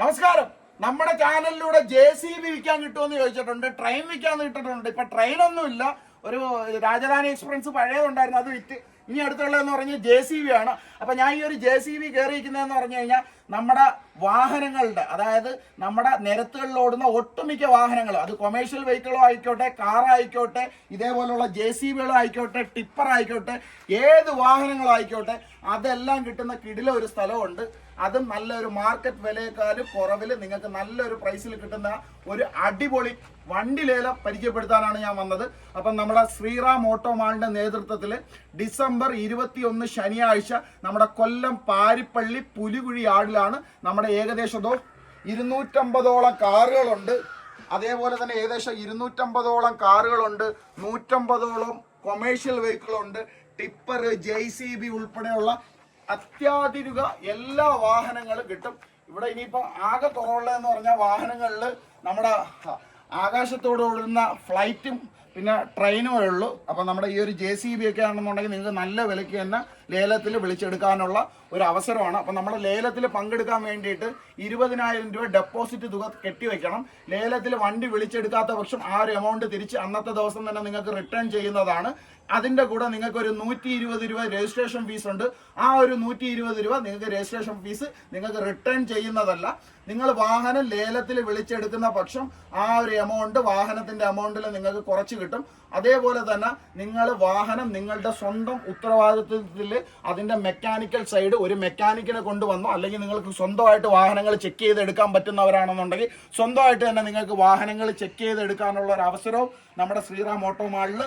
നമസ്കാരം. നമ്മുടെ ചാനലിലൂടെ ജെ സി ബി വിൽക്കാൻ കിട്ടുമെന്ന് ചോദിച്ചിട്ടുണ്ട്. ട്രെയിൻ വിൽക്കാൻ കിട്ടിയിട്ടുണ്ട്. ഇപ്പൊ ട്രെയിൻ ഒന്നുമില്ല. ഒരു രാജധാനി എക്സ്പ്രസ് പഴയതുണ്ടായിരുന്നു. അത് വിറ്റ് ഇനി അടുത്തുള്ളതെന്ന് പറഞ്ഞാൽ ജെ സി ബി ആണ്. അപ്പൊ ഞാൻ ഈ ഒരു ജെ സി ബി കയറിയിരിക്കുന്നതെന്ന് പറഞ്ഞു കഴിഞ്ഞാൽ നമ്മുടെ വാഹനങ്ങളുടെ അതായത് നമ്മുടെ നിരത്തുകളിൽ ഓടുന്ന ഒട്ടുമിക്ക വാഹനങ്ങൾ അത് കൊമേഴ്ഷ്യൽ വെഹിക്കിളോ ആയിക്കോട്ടെ കാർ ആയിക്കോട്ടെ ഇതേപോലുള്ള ജെ സി ബികളോ ആയിക്കോട്ടെ ടിപ്പർ ആയിക്കോട്ടെ ഏത് വാഹനങ്ങളോ ആയിക്കോട്ടെ അതെല്ലാം കിട്ടുന്ന കിടില ഒരു സ്ഥലമുണ്ട്. അതും നല്ലൊരു മാർക്കറ്റ് വിലയേക്കാളും കുറവിൽ നിങ്ങൾക്ക് നല്ലൊരു പ്രൈസിൽ കിട്ടുന്ന ഒരു അടിപൊളി വണ്ടി ലേലം പരിചയപ്പെടുത്താനാണ് ഞാൻ വന്നത്. അപ്പം നമ്മുടെ ശ്രീറാം ഓട്ടോമാളിന്റെ നേതൃത്വത്തിൽ ഡിസംബർ ഇരുപത്തിയൊന്ന് ശനിയാഴ്ച നമ്മുടെ കൊല്ലം പാരിപ്പള്ളി പുലികുഴി ആടിലാണ് നമ്മുടെ ഏകദേശത്തോ ഇരുന്നൂറ്റമ്പതോളം കാറുകളുണ്ട്. അതേപോലെ തന്നെ ഏകദേശം ഇരുന്നൂറ്റമ്പതോളം കാറുകളുണ്ട്. നൂറ്റമ്പതോളം കൊമേഴ്ഷ്യൽ വെഹിക്കിളുണ്ട് ടിപ്പർ ജെ സി ബി ഉൾപ്പെടെയുള്ള അത്യാധുനിക എല്ലാ വാഹനങ്ങളും കിട്ടും. ഇവിടെ ഇനിയിപ്പോൾ ആകെ കുറവുള്ളതെന്ന് പറഞ്ഞാൽ വാഹനങ്ങളിൽ നമ്മുടെ ആകാശത്തോട് ഓടുന്ന ഫ്ലൈറ്റും പിന്നെ ട്രെയിനുമേ ഉള്ളൂ. അപ്പം നമ്മുടെ ഈ ഒരു ജെ സി ബി ഒക്കെ ആണെന്നുണ്ടെങ്കിൽ നിങ്ങൾക്ക് നല്ല വിലയ്ക്ക് തന്നെ ലേലത്തിൽ വിളിച്ചെടുക്കാനുള്ള ഒരു അവസരമാണ്. അപ്പം നമ്മൾ ലേലത്തിൽ പങ്കെടുക്കാൻ വേണ്ടിയിട്ട് ഇരുപതിനായിരം രൂപ ഡെപ്പോസിറ്റ് തുക കെട്ടിവെക്കണം ലേലത്തിൽ വണ്ടി വിളിച്ചെടുക്കാത്ത പക്ഷം ആ ഒരു എമൗണ്ട് തിരിച്ച് അന്നത്തെ ദിവസം തന്നെ നിങ്ങൾക്ക് റിട്ടേൺ ചെയ്യുന്നതാണ്. അതിന്റെ കൂടെ നിങ്ങൾക്ക് ഒരു നൂറ്റി ഇരുപത് രൂപ രജിസ്ട്രേഷൻ ഫീസ് ഉണ്ട്. ആ ഒരു നൂറ്റി ഇരുപത് രൂപ നിങ്ങൾക്ക് രജിസ്ട്രേഷൻ ഫീസ് നിങ്ങൾക്ക് റിട്ടേൺ ചെയ്യുന്നതല്ല. നിങ്ങൾ വാഹനം ലേലത്തിൽ വിളിച്ചെടുക്കുന്ന പക്ഷം ആ ഒരു എമൗണ്ട് വാഹനത്തിന്റെ എമൗണ്ടിൽ നിങ്ങൾക്ക് കുറച്ച് കിട്ടും. അതേപോലെ തന്നെ നിങ്ങൾ വാഹനം നിങ്ങളുടെ സ്വന്തം ഉത്തരവാദിത്വത്തിൽ അതിന്റെ മെക്കാനിക്കൽ സൈഡ് ഒരു മെക്കാനിക്കിനെ കൊണ്ടുവന്നോ. അല്ലെങ്കിൽ നിങ്ങൾക്ക് സ്വന്തമായിട്ട് വാഹനങ്ങൾ ചെക്ക് ചെയ്തെടുക്കാൻ പറ്റുന്നവരാണെന്നുണ്ടെങ്കിൽ സ്വന്തമായിട്ട് തന്നെ നിങ്ങൾക്ക് വാഹനങ്ങൾ ചെക്ക് ചെയ്തെടുക്കാനുള്ള ഒരു അവസരവും നമ്മുടെ ശ്രീറാം ഓട്ടോമാളിൽ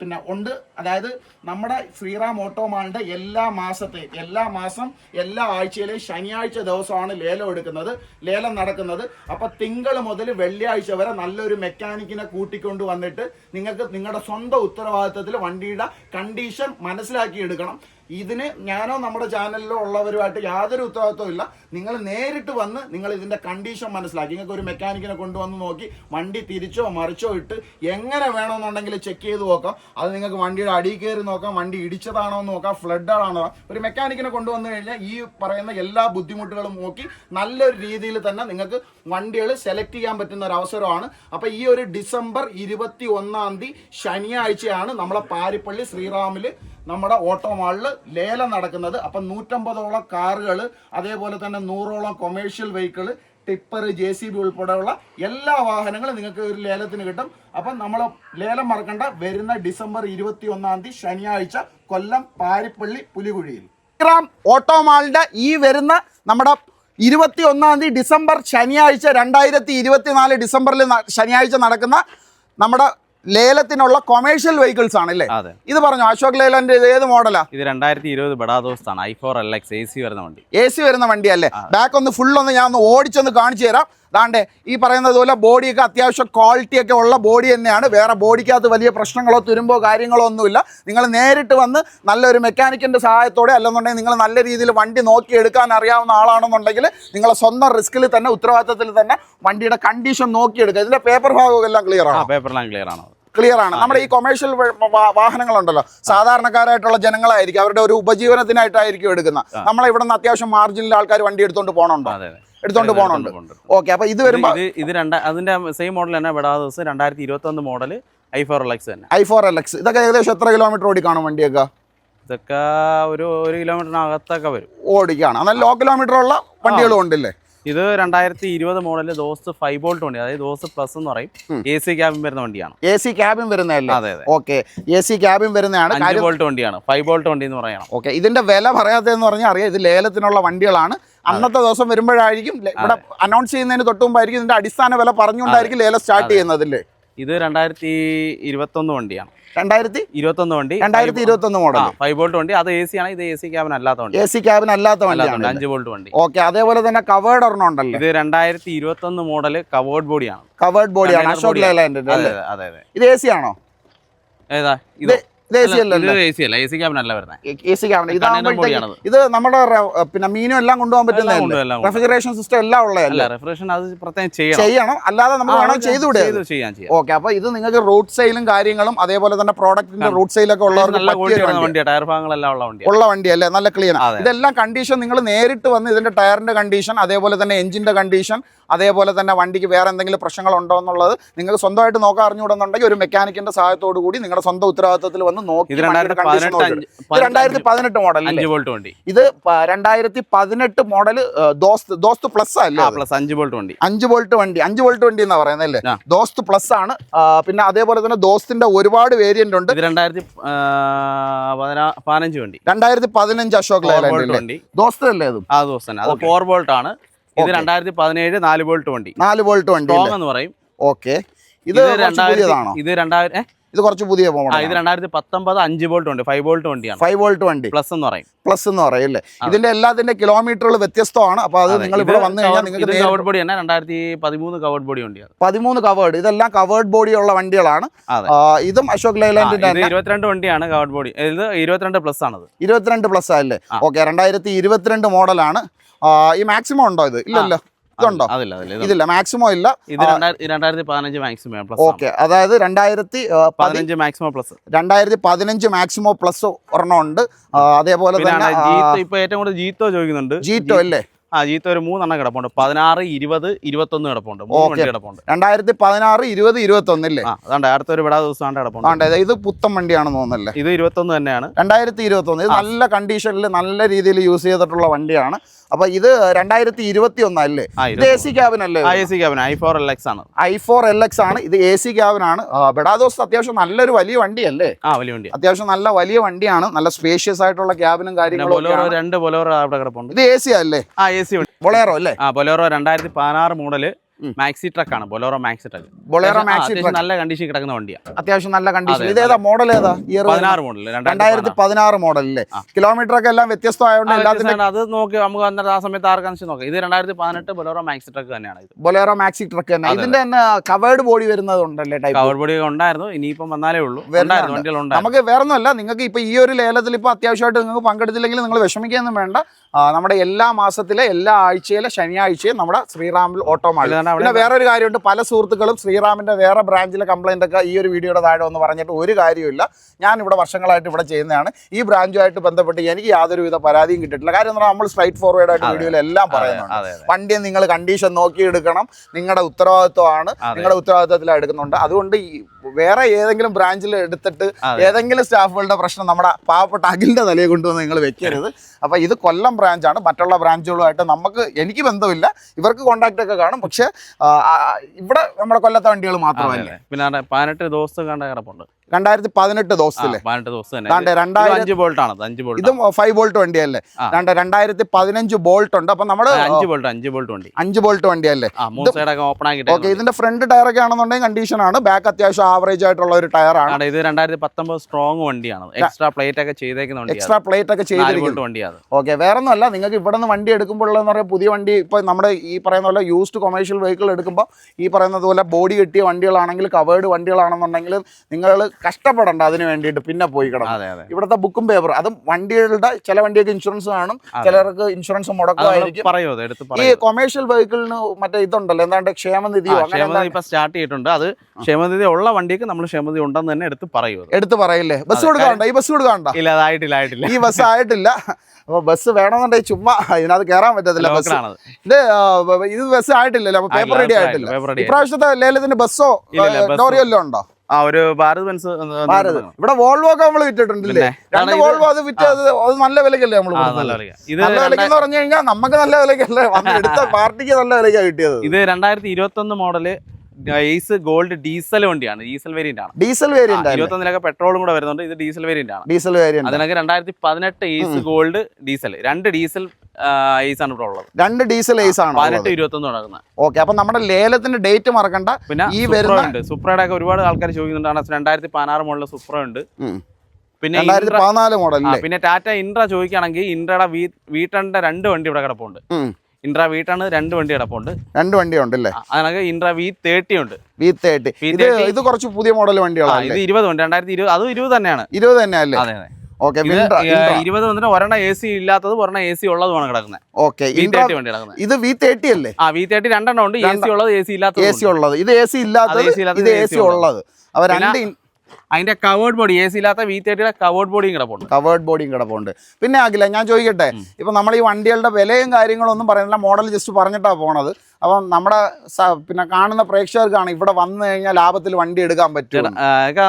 പിന്നെ ഉണ്ട്. അതായത് നമ്മുടെ ശ്രീറാം ഓട്ടോമാളിന്റെ എല്ലാ മാസത്തെ എല്ലാ മാസം എല്ലാ ആഴ്ചയിലെയും ശനിയാഴ്ച ദിവസമാണ് ലേലം എടുക്കുന്നത് ലേലം നടക്കുന്നത്. അപ്പൊ തിങ്കൾ മുതൽ വെള്ളിയാഴ്ച വരെ നല്ലൊരു മെക്കാനിക്കിനെ കൂട്ടിക്കൊണ്ട് വന്നിട്ട് നിങ്ങൾക്ക് നിങ്ങളുടെ സ്വന്തം ഉത്തരവാദിത്തത്തിൽ വണ്ടിയുടെ കണ്ടീഷൻ മനസ്സിലാക്കി എടുക്കണം. ഇതിന് ഞാനോ നമ്മുടെ ചാനലിലോ ഉള്ളവരുമായിട്ട് യാതൊരു ഉത്തരവാദിത്വം ഇല്ല. നിങ്ങൾ നേരിട്ട് വന്ന് നിങ്ങൾ ഇതിന്റെ കണ്ടീഷൻ മനസ്സിലാക്കി. നിങ്ങൾക്ക് ഒരു മെക്കാനിക്കിനെ കൊണ്ടുവന്ന് നോക്കി വണ്ടി തിരിച്ചോ മറിച്ചോ ഇട്ട് എങ്ങനെ വേണമെന്നുണ്ടെങ്കിൽ ചെക്ക് ചെയ്ത് നോക്കാം. അത് നിങ്ങൾക്ക് വണ്ടിയുടെ അടിയിൽ കയറി നോക്കാം വണ്ടി ഇടിച്ചതാണോ എന്ന് നോക്കാം ഫ്ലഡ് ആണോ ഒരു മെക്കാനിക്കിനെ കൊണ്ടുവന്നു കഴിഞ്ഞാൽ ഈ പറയുന്ന എല്ലാ ബുദ്ധിമുട്ടുകളും നോക്കി നല്ലൊരു രീതിയിൽ തന്നെ നിങ്ങൾക്ക് വണ്ടികൾ സെലക്ട് ചെയ്യാൻ പറ്റുന്ന ഒരു അവസരമാണ്. അപ്പൊ ഈ ഒരു ഡിസംബർ ഇരുപത്തി ഒന്നാം തീയതി ശനിയാഴ്ചയാണ് നമ്മളെ പാരിപ്പള്ളി ശ്രീറാമിൽ നമ്മുടെ ഓട്ടോ മാളിൽ ലേലം നടക്കുന്നത്. അപ്പം നൂറ്റമ്പതോളം കാറുകൾ അതേപോലെ തന്നെ നൂറോളം commercial vehicle tipper J C B ഉൾപ്പെടെയുള്ള എല്ലാ വാഹനങ്ങളും നിങ്ങൾക്ക് ഒരു ലേലത്തിന് കിട്ടും. അപ്പം നമ്മൾ ലേലം മറക്കണ്ട. വരുന്ന ഡിസംബർ ഇരുപത്തി ഒന്നാം തീയതി ശനിയാഴ്ച കൊല്ലം പാരിപ്പള്ളി പുലികുഴിയിൽ. ഗ്രാം ഓട്ടോ മാളിന്റെ ഈ വരുന്ന നമ്മുടെ ഇരുപത്തി ഒന്നാം തീയതി ഡിസംബർ ശനിയാഴ്ച രണ്ടായിരത്തി ഇരുപത്തിനാല് ഡിസംബറിൽ ശനിയാഴ്ച നടക്കുന്ന നമ്മുടെ ലേലത്തിനുള്ള കൊമേഴ്ഷ്യൽ വെഹിക്കിൾസ് ആണ് അല്ലേ ഇത് പറഞ്ഞു അശോക് ലേലന്റെ ഏത് മോഡലാ ഇത് രണ്ടായിരത്തി ഇരുപത് ബഡാദോസ് ആണ് I four L X A C വരുന്ന വണ്ടി. എ സി വരുന്ന വണ്ടി അല്ലേ ബാക്ക് ഒന്ന് ഫുൾ ഒന്ന് ഞാൻ ഒന്ന് ഓടിച്ചൊന്ന് കാണിച്ചു തരാം. ദാണ്ടേ ഈ പറയുന്നത് പോലെ ബോഡിയൊക്കെ അത്യാവശ്യം ക്വാളിറ്റി ഒക്കെ ഉള്ള ബോഡി തന്നെയാണ്. വേറെ ബോഡിക്കകത്ത് വലിയ പ്രശ്നങ്ങളോ തുരുമ്പോ കാര്യങ്ങളോ ഒന്നുമില്ല. നിങ്ങൾ നേരിട്ട് വന്ന് നല്ലൊരു മെക്കാനിക്കിന്റെ സഹായത്തോടെ അല്ലെന്നുണ്ടെങ്കിൽ നിങ്ങൾ നല്ല രീതിയിൽ വണ്ടി നോക്കി എടുക്കാൻ അറിയാവുന്ന ആളാണെന്നുണ്ടെങ്കിൽ നിങ്ങളെ സ്വന്തം റിസ്കിൽ തന്നെ ഉത്തരവാദിത്തത്തിൽ തന്നെ വണ്ടിയുടെ കണ്ടീഷൻ നോക്കിയെടുക്കുക. ഇതിന്റെ പേപ്പർ ഭാഗമൊക്കെ എല്ലാം ക്ലിയർ ആ പേപ്പർ പേപ്പറെല്ലാം ക്ലിയർ ആണ്? ക്ലിയർ ആണ്. നമ്മുടെ ഈ കൊമേഴ്ഷ്യൽ വാഹനങ്ങളുണ്ടല്ലോ. സാധാരണക്കാരായിട്ടുള്ള ജനങ്ങളായിരിക്കും അവരുടെ ഒരു ഉപജീവനത്തിനായിട്ടായിരിക്കും എടുക്കുന്നത്. നമ്മളെ ഇവിടെ നിന്ന് അത്യാവശ്യം മാർജിനിൽ ആൾക്കാർ വണ്ടി എടുത്തോണ്ട് പോകണുണ്ടോ എടുത്തോണ്ട് പോകണുണ്ട് ഓക്കെ അപ്പൊ ഇത് വരുമ്പോ ഇത് രണ്ട് അതിന്റെ സെയിം മോഡൽ തന്നെ വിടാ ദിവസം രണ്ടായിരത്തി ഇരുപത്തി ഒന്ന് model I four L X തന്നെ. ഐ ഫോർ എൽ എക്സ് ഇതൊക്കെ ഏകദേശം എത്ര കിലോമീറ്റർ ഓടി കാണും വണ്ടിയൊക്കെ? ഇതൊക്കെ ഒരു ഒരു കിലോമീറ്ററിനകത്തൊക്കെ വരും. ഓടിക്കാണ്. എന്നാൽ ലോ കിലോമീറ്റർ ഉള്ള വണ്ടികളും ഉണ്ടല്ലേ? ഇത് രണ്ടായിരത്തി ഇരുപത് മോഡൽ ദോസ് ഫൈവ് ബോൾട്ട് വണ്ടി അതായത് ദോസ് പ്ലസ് എന്ന് പറയും. എ സി ക്യാബിൻ വരുന്ന വണ്ടിയാണ്. എ സി ക്യാബിൻ വരുന്ന അതെ അതെ. ഓക്കെ എ സി ക്യാബിൻ വരുന്നതാണ്. അഞ്ച് ബോൾട്ട് വണ്ടിയാണ്. ഫൈവ് ബോൾട്ട് വണ്ടി എന്ന് പറയണം. ഓക്കെ ഇതിന്റെ വില പറയാത്തതെന്ന് പറഞ്ഞാൽ അറിയാം ഇത് ലേലത്തിനുള്ള വണ്ടികളാണ്. അന്നത്തെ ദിവസം വരുമ്പോഴായിരിക്കും ഇവിടെ അനൗൺസ് ചെയ്യുന്നതിന് തൊട്ട് മുമ്പായിരിക്കും ഇതിന്റെ അടിസ്ഥാന വില പറഞ്ഞുകൊണ്ടായിരിക്കും ലേലം സ്റ്റാർട്ട് ചെയ്യുന്നതല്ലേ ഇത് രണ്ടായിരത്തി ഇരുപത്തൊന്ന് വണ്ടിയാണ്. രണ്ടായിരത്തി ഇരുപത്തൊന്ന് വണ്ടി രണ്ടായിരത്തി ഇരുപത്തൊന്ന് മോഡൽ ഫൈവ് വോൾട്ട് വണ്ടി. അത് എ സി ആണ്. ഇത് എ സി ക്യാബിൻ അല്ലാത്ത വണ്ടി. എ സി ക്യാബിൻ അല്ലാത്ത വണ്ടിയാണ് വണ്ടി അഞ്ച് വോൾട്ട് വണ്ടി. ഓക്കെ അതേപോലെ തന്നെ കവേർഡ് ഒരെണ്ണം ഉണ്ടല്ലോ. ഇത് രണ്ടായിരത്തി ഇരുപത്തൊന്ന് മോഡൽ കവേർഡ് ബോഡിയാണ് കവേർഡ് ബോഡിയാണ് അശോക് ലേലാൻഡ് അതെ അതെ ഇത് എ സി ആണോ? ഏതാ? ഇത് ഇത് നമ്മുടെ പിന്നെ മീനും എല്ലാം കൊണ്ടുപോകാൻ ഉണ്ട്. റെഫ്രിജറേഷൻ സിസ്റ്റം എല്ലാം ഉള്ളതല്ലേ? റെഫ്രിജറേഷൻ അത് പ്രത്യേകം ചെയ്യണം. അല്ലാതെ നമ്മൾ വേണമെങ്കിൽ വേണം അത് ചെയ്തുകൂടെ ചെയ്ത് ചെയ്യാൻ ഓക്കെ അപ്പൊ ഇത് നിങ്ങൾക്ക് റൂട്ട് സെയിലും കാര്യങ്ങളും അതേപോലെ തന്നെ പ്രോഡക്റ്റിന്റെ റൂട്ട് സെയിലൊക്കെ ഉള്ളവർക്ക് വരുന്ന വണ്ടി അല്ലേ ഉള്ള ഉള്ള നല്ല ക്ലീൻ അതെ. ഇതെല്ലാം കണ്ടീഷൻ നിങ്ങൾ നേരിട്ട് വന്ന് ഇതിന്റെ ടയറിന്റെ കണ്ടീഷൻ അതേപോലെ തന്നെ എഞ്ചിന്റെ കണ്ടീഷൻ അതേപോലെ തന്നെ വണ്ടിക്ക് വേറെ എന്തെങ്കിലും പ്രശ്നങ്ങൾ ഉണ്ടോ എന്നുള്ളത് നിങ്ങൾക്ക് സ്വന്തമായിട്ട് നോക്കാൻ അറിഞ്ഞുകൂടെന്നുണ്ടെങ്കിൽ ഒരു മെക്കാനിക്കിന്റെ സഹായത്തോടു കൂടി നിങ്ങളുടെ സ്വന്തം ഉത്തരവാദിത്തത്തിൽ വന്ന് നോക്കി രണ്ടായിരത്തി പതിനെട്ട് മോഡൽ അഞ്ച് വോൾട്ട് വണ്ടി. ഇത് രണ്ടായിരത്തി പതിനെട്ട് മോഡൽ ദോസ്ത് ദോസ്ത് പ്ലസ് അല്ലേ ആ പ്ലസ് അഞ്ച് വോൾട്ട് വണ്ടി. അഞ്ച് വോൾട്ട് വണ്ടി. അഞ്ച് വോൾട്ട് വണ്ടി എന്നാ പറയുന്നത് അല്ലേ? ദോസ്ത് പ്ലസ് ആണ്. പിന്നെ അതേപോലെ തന്നെ ദോസ്തിന്റെ ഒരുപാട് വേരിയന്റ് ഉണ്ട്. രണ്ടായിരത്തി പതിനഞ്ച് വണ്ടി. രണ്ടായിരത്തി പതിനഞ്ച് അശോക് ലൈലാൻഡ് ദോസ്ത് അല്ലേ അത്? ആ ദിവസം തന്നെ. അത് ഫോർ വോൾട്ട് ആണ്. ഇത്. രണ്ടായിരത്തി പതിനേഴ് നാല് വോൾട്ട് വണ്ടി. നാല് വോൾട്ട് വണ്ടി എന്ന് പറയും. ഓക്കെ ഇത് രണ്ടായിരത്തി ഇത് രണ്ടായിരം? ഇത് കുറച്ച് പുതിയ മോഡൽ ഇത് രണ്ടായിരത്തി പത്തൊമ്പത് അഞ്ച് വോൾട്ട് വണ്ടി ഫൈവ് വോൾട്ട് വണ്ടിയാണ്. ഫൈവ് വോൾട്ട് വണ്ടി. പ്ലസ് എന്ന് പറയും. പ്ലസ് എന്ന് പറയും അല്ലേ? ഇതിന്റെ എല്ലാത്തിന്റെ കിലോമീറ്ററുകൾ വ്യത്യസ്തമാണ്. അപ്പൊ അത് നിങ്ങൾ ഇവിടെ വന്നു കഴിഞ്ഞാൽ നിങ്ങൾക്ക് കവേർഡ് ബോഡി തന്നെ രണ്ടായിരത്തി പതിമൂന്ന് കവേർഡ് ബോഡി വണ്ടിയാണ്. പതിമൂന്ന് കവേർഡ് ഇതെല്ലാം കവേർഡ് ബോഡി ഉള്ള വണ്ടികളാണ്. ഇതും അശോക് ലൈലാൻഡിന്റെ ഇരുപത്തിരണ്ട് വണ്ടിയാണ് കവേർഡ് ബോഡി ഇത് ഇരുപത്തിരണ്ട് പ്ലസ് ആണ് ഇരുപത്തിരണ്ട് പ്ലസ് ആണല്ലേ. ഓക്കെ രണ്ടായിരത്തി ഇരുപത്തിരണ്ട് മോഡലാണ് ഈ മാക്സിമം ഉണ്ടോ ഇത്? ഇല്ലല്ലോ ഇതുണ്ടോ? ഇതില്ല മാക്സിമം ഇല്ല. ഇത് രണ്ടായിരത്തി പതിനഞ്ച് മാക്സിമം പ്ലസ് ഓക്കെ അതായത് രണ്ടായിരത്തി പതിനഞ്ച് മാക്സിമം പ്ലസ് രണ്ടായിരത്തി പതിനഞ്ച് മാക്സിമോ പ്ലസ് ഒരെണ്ണം ഉണ്ട്. അതേപോലെ തന്നെ ജീത്തോ ഇപ്പൊ ഏറ്റവും കൂടുതൽ ജീത്തോ ചോദിക്കുന്നുണ്ട്. ജീറ്റോ അല്ലേ? ആ ജീത്ത ഒരു മൂന്നെണ്ണം കിടപ്പുണ്ട്. പതിനാറ് ഇരുപത് ഇരുപത്തൊന്ന് കിടപ്പുണ്ട്. മൂന്ന് വണ്ടി കിടപ്പുണ്ട്. രണ്ടായിരത്തി പതിനാറ് ഇരുപത് ഇരുപത്തി ഒന്നില്ലേ ആ അതാണ്ട് അടുത്തൊരു വിടാ ദിവസം കിടപ്പുണ്ട്. ഇത് പുത്തൻ വണ്ടിയാണെന്ന് തോന്നുന്നല്ലേ? ഇത് ഇരുപത്തൊന്ന് തന്നെയാണ്. രണ്ടായിരത്തി ഇരുപത്തി ഒന്ന് ഇത് നല്ല കണ്ടീഷനിൽ നല്ല രീതിയിൽ യൂസ് ചെയ്തിട്ടുള്ള വണ്ടിയാണ്. അപ്പൊ ഇത് രണ്ടായിരത്തി ഇരുപത്തി ഒന്നല്ലേ ഇത് എ സി ക്യാബിൻ അല്ലേ C cabin I four L X ആണ്. ഐ ഫോർ എൽ എക്സ് ആണ്. ഇത് എ സി ക്യാബിനാണ്. ബെഡാദോസ് അത്യാവശ്യം നല്ലൊരു വലിയ വണ്ടിയല്ലേ? ആ വലിയ വണ്ടി അത്യാവശ്യം നല്ല വലിയ വണ്ടിയാണ്. നല്ല സ്പേഷ്യസ് ആയിട്ടുള്ള ക്യാബിനും കാര്യങ്ങളും രണ്ട് ബൊലോറോ അവിടെ കിടപ്പുണ്ട്. ഇത് എ സി അല്ലേ? ആ എ സി ബൊളേറോ അല്ലേ? ആ ബൊലേറോ രണ്ടായിരത്തി പതിനാറ് മോഡൽ മാക്സി ട്രക്ക് ആണ്. Bolero maxi truck Bolero maxi truck നല്ല കണ്ടീഷൻ കിടക്കുന്ന വണ്ടിയാണ് അത്യാവശ്യം നല്ല കണ്ടീഷൻ ഇത് ഏതാ മോഡൽ ഏതാ? ഇയർ പതിനാറ് മോഡൽ രണ്ടായിരത്തി പതിനാറ്. മോഡൽ അല്ലേ കിലോമീറ്റർ ഒക്കെ എല്ലാം വ്യത്യസ്തമായതുകൊണ്ട് എല്ലാത്തിനും അത് നോക്കി നമുക്ക് അന്നേരം ആ സമയത്ത് ആർക്കാണെന്ന് നോക്കാം. ഇത് രണ്ടായിരത്തി പതിനെട്ട് ബൊലോറോ മാക്സി ട്രക്ക് തന്നെയാണ് ഇത്. ബൊലേറോ മാക്സി ട്രക്ക് തന്നെ. ഇതിന്റെ തന്നെ കവേർഡ് ബോഡി വരുന്നതുണ്ടല്ലേ ടൈപ്പ് കവേർഡ് ബോഡി ഉണ്ടായിരുന്നു. ഇനിയിപ്പം വന്നാലേ ഉള്ളൂ. ഉണ്ടായിരുന്നു വണ്ടികൾ ഉണ്ടായിരുന്നു. നമുക്ക് വേറെ ഒന്നുമല്ല നിങ്ങൾക്ക് ഇപ്പൊ ഈ ഒരു ലേലത്തിൽ ഇപ്പൊ അത്യാവശ്യമായിട്ട് നിങ്ങൾക്ക് പങ്കെടുത്തില്ലെങ്കിൽ നിങ്ങൾ വിഷമിക്കുകയൊന്നും വേണ്ട. നമ്മുടെ എല്ലാ മാസത്തിലെ എല്ലാ ആഴ്ചയിലെ ശനിയാഴ്ചയും നമ്മുടെ ശ്രീറാമിൽ ഓട്ടോ അവിടെ പിന്നെ വേറൊരു കാര്യമുണ്ട് പല സുഹൃത്തുക്കളും ശ്രീറാമിന്റെ വേറെ ബ്രാഞ്ചിലെ കംപ്ലൈന്റ് ഒക്കെ ഈ ഒരു വീഡിയോയുടെ താഴെ ഒന്ന് പറഞ്ഞിട്ട് ഒരു കാര്യമില്ല ഞാൻ ഇവിടെ വർഷങ്ങളായിട്ട് ഇവിടെ ചെയ്യുന്നതാണ്. ഈ ബ്രാഞ്ചുമായിട്ട് ബന്ധപ്പെട്ട് എനിക്ക് യാതൊരുവിധ പരാതിയും കിട്ടിയിട്ടില്ല. കാര്യം എന്ന് പറഞ്ഞാൽ നമ്മൾ സ്ട്രൈറ്റ് ഫോർവേഡ് ആയിട്ട് വീഡിയോയിൽ എല്ലാം പറയുന്നുണ്ട്. അതെ നിങ്ങൾ കണ്ടീഷൻ നോക്കിയെടുക്കണം. നിങ്ങളുടെ ഉത്തരവാദിത്വമാണ് നിങ്ങളുടെ ഉത്തരവാദിത്വത്തിലാണ് എടുക്കുന്നുണ്ട്. അതുകൊണ്ട് ഈ വേറെ ഏതെങ്കിലും ബ്രാഞ്ചിൽ എടുത്തിട്ട്. ഏതെങ്കിലും സ്റ്റാഫുകളുടെ പ്രശ്നം നമ്മുടെ പാവപ്പെട്ട അഖിലിന്റെ തലയെ കൊണ്ടുവന്ന് നിങ്ങൾ വെക്കരുത്. അപ്പൊ ഇത് കൊല്ലം ബ്രാഞ്ചാണ് മറ്റുള്ള ബ്രാഞ്ചുകളുമായിട്ട് നമുക്ക് എനിക്ക് ബന്ധമില്ല. ഇവർക്ക് കോണ്ടാക്ട് ഒക്കെ കാണും. പക്ഷെ ഇവിടെ നമ്മുടെ കൊല്ലത്തെ വണ്ടികൾ മാത്രമല്ല. പിന്നെ പതിനെട്ട് ദിവസം കണ്ട കിടപ്പുണ്ട്. രണ്ടായിരത്തി പതിനെട്ട് ദാണ്ടെ ഇത് രണ്ടായിരം അഞ്ച് ബോൾട്ട് ആണ് അഞ്ച് ബോൾട്ട് ഇതും ഫൈവ് ബോൾട്ട് വണ്ടിയല്ലേ? രണ്ടായിരത്തി പതിനഞ്ച് ബോൾട്ട് ഉണ്ട്. അപ്പൊ നമ്മൾ അഞ്ച് ബോൾട്ട് അഞ്ച് ബോൾട്ട് വണ്ടി. അഞ്ച് ബോൾട്ട് വണ്ടിയല്ലേ? ഓക്കെ ഇതിന്റെ ഫ്രണ്ട് ടയർ ഒക്കെ ആണെന്നുണ്ടെങ്കിൽ കണ്ടീഷൻ ആണ്. ബാക്ക് അത്യാവശ്യം ആവറേജ് ആയിട്ടുള്ള ഒരു ടയർ ആണ്. ഇത് രണ്ടായിരത്തി പത്തൊമ്പത് സ്ട്രോങ് വണ്ടിയാണ് എക്സ്ട്രാ പ്ലേറ്റ് ഒക്കെ ചെയ്തേക്കുന്ന എക്സ്ട്രാ പ്ലേറ്റ് ഒക്കെ ചെയ്തിരിക്കുന്നു. വണ്ടിയാണ്. ഓക്കെ വേറെ ഒന്നുമല്ല നിങ്ങൾക്ക് ഇവിടെ നിന്ന് വണ്ടി എടുക്കുമ്പോഴെന്ന് പറയാം പുതിയ വണ്ടി ഇപ്പൊ നമ്മുടെ ഈ പറയുന്ന പോലെ യൂസ്ഡ് കൊമേഴ്ഷ്യൽ വെഹിക്കിൾ എടുക്കുമ്പോൾ ഈ പറയുന്നത് പോലെ ബോഡി കിട്ടിയ വണ്ടികളാണെങ്കിൽ കവേർഡ് വണ്ടികളാണെന്നുണ്ടെങ്കിൽ നിങ്ങൾ കഷ്ടപ്പെടണ്ട അതിന് വേണ്ടിയിട്ട് പിന്നെ പോയി കിടന്നു. അതെ ഇവിടുത്തെ ബുക്കും പേപ്പർ അതും വണ്ടികളുടെ ചില വണ്ടിയൊക്കെ ഇൻഷുറൻസ് കാണും ചിലർക്ക് ഇൻഷുറൻസ് മുടക്കമായിരിക്കും ഈ കൊമേഴ്ഷ്യൽ വെഹിക്കിളിന് മറ്റേ ഇതുണ്ടല്ലോ എന്താണ്ട് ക്ഷേമനിധിയോ അങ്ങനെ ക്ഷേമനിധി സ്റ്റാർട്ട് ചെയ്തിട്ടുണ്ട്. അത് ക്ഷേമനിധി ഉള്ള വണ്ടിക്ക് നമ്മൾ ക്ഷേമനിധി ഉണ്ടെന്ന് തന്നെ എടുത്ത് പറയൂ. എടുത്ത് പറയില്ലേ? ബസ് കൊടുക്കാണ്ട ഈ ബസ് കൊടുക്കാണ്ട ഇല്ല അതായിട്ടില്ല ആയിട്ടില്ല ഈ ബസ് ആയിട്ടില്ല. അപ്പൊ ബസ് വേണമെന്നുണ്ടെങ്കിൽ ചുമ്മാ ഇതിനകത്ത് കയറാൻ പറ്റത്തില്ല ബസ്. ഇത് ഇത് ബസ് ആയിട്ടില്ലല്ലോ അപ്പൊ പേപ്പർ റെഡി ആയിട്ടില്ല. ഇപ്രാവശ്യത്തെ ലേലത്തിന് ബസ്സോ വല്ലതും ഉണ്ടോ? ആ ഒരു ഭാരത് ബെൻസ് ഭാരത്. ഇവിടെ വോൾവോ ഒക്കെ നമ്മൾ വിറ്റിട്ടുണ്ടല്ലേ? രണ്ട് വോൾവോ അത് വിറ്റ് അത് അത് നല്ല വിലക്കല്ലേ നമ്മൾ നല്ല വിലയാ. ഇത് നല്ല വിലക്ക് എന്ന് പറഞ്ഞു കഴിഞ്ഞാൽ നമുക്ക് നല്ല വിലക്കല്ലേ? എടുത്ത പാർട്ടിക്ക് നല്ല വിലക്കാണ് കിട്ടിയത്. ഇത് രണ്ടായിരത്തി ഇരുപത്തി ഒന്ന് മോഡൽ എയ്സ് ഗോൾഡ് ഡീസൽ വണ്ടിയാണ് ഡീസൽ വേരിയന്റ് ആണ്. ഡീസൽ വേരിയന്റ് ഇരുപത്തൊന്നിലൊക്കെ പെട്രോളും കൂടെ വരുന്നുണ്ട് ഇത് ഡീസൽ വേരിയന്റ് ആണ്. ഡീസൽ വേരിയന്റ് അതിനൊക്കെ രണ്ടായിരത്തി പതിനെട്ട് ഏസ് ഗോൾഡ് ഡീസൽ രണ്ട് ഡീസൽ ഏസ് ആണ് ഇവിടെ ഉള്ളത്. രണ്ട് ഡീസൽ ഏസ് ആണ് പതിനെട്ട് ഇരുപത്തൊന്ന് നടക്കുന്നത് ഓക്കെ അപ്പൊ നമ്മുടെ ലേലത്തിന്റെ ഡേറ്റ് മറക്കണ്ട. പിന്നെ ഈ വരുന്നുണ്ട് സൂപ്രയുടെ ഒക്കെ ഒരുപാട് ആൾക്കാർ ചോദിക്കുന്നുണ്ട് രണ്ടായിരത്തി പതിനാറ് മോഡലിൽ സുപ്ര ഉണ്ട്. പിന്നെ മോഡൽ പിന്നെ ടാറ്റ ഇൻട്ര ചോദിക്കുകയാണെങ്കിൽ ഇൻട്രയുടെ വീ വീട്ടന്റെ രണ്ട് വണ്ടി ഇവിടെ കിടപ്പുണ്ട്. ഇൻട്രാ വീട്ടാണ് രണ്ട് വണ്ടി കിടപ്പുണ്ട് രണ്ട് വണ്ടി ആ, അതിനൊക്കെ ഇൻട്രാ വി തേർട്ടി ഉണ്ട്. V thirty. ഇത് ഇത് കുറച്ച് പുതിയ മോഡൽ വണ്ടികളാണ് ഇത് ഇരുപത് ഉണ്ട്. രണ്ടായിരത്തി ഇരുപത് അതും ഇരുപത് തന്നെയാണ്. ഇരുപത് തന്നെയല്ലേ അതെ അതെ. ഇരുപത് വന്നിട്ട് ഒരെണ്ണം എ സി ഇല്ലാത്തത് ഒരെണ്ണം എ സി ഉള്ളതുമാണ് കിടക്കുന്നത്. ഓക്കെ ഇത് വി തേർട്ടി അല്ലേ? ആ വി തേർട്ടി രണ്ടെണ്ണം ഉണ്ട്. എ സി ഉള്ളത് എ സി എ ഇല്ലാത്തത് സി ഉള്ളത്. ഇത് എ സി ഇല്ലാത്തത് ഇത് എ സി ഉള്ളത്. അവ രണ്ട് അതിന്റെ കവേർഡ് ബോഡി എ സി ഇല്ലാത്ത വി തേർട്ടിയുടെ കവേർഡ് ബോഡിയും കിടപ്പുണ്ട് കവേർഡ് ബോഡിയും കിടപ്പുണ്ട് പിന്നെ ആകില്ല ഞാൻ ചോദിക്കട്ടെ ഇപ്പൊ നമ്മൾ ഈ വണ്ടികളുടെ വിലയും കാര്യങ്ങളും ഒന്നും പറയുന്നില്ല മോഡൽ ജസ്റ്റ് പറഞ്ഞിട്ടാണ് പോണത്. അപ്പം നമ്മുടെ പിന്നെ കാണുന്ന പ്രേക്ഷകർക്കാണ് ഇവിടെ വന്നു കഴിഞ്ഞാൽ ലാഭത്തിൽ വണ്ടി എടുക്കാൻ പറ്റും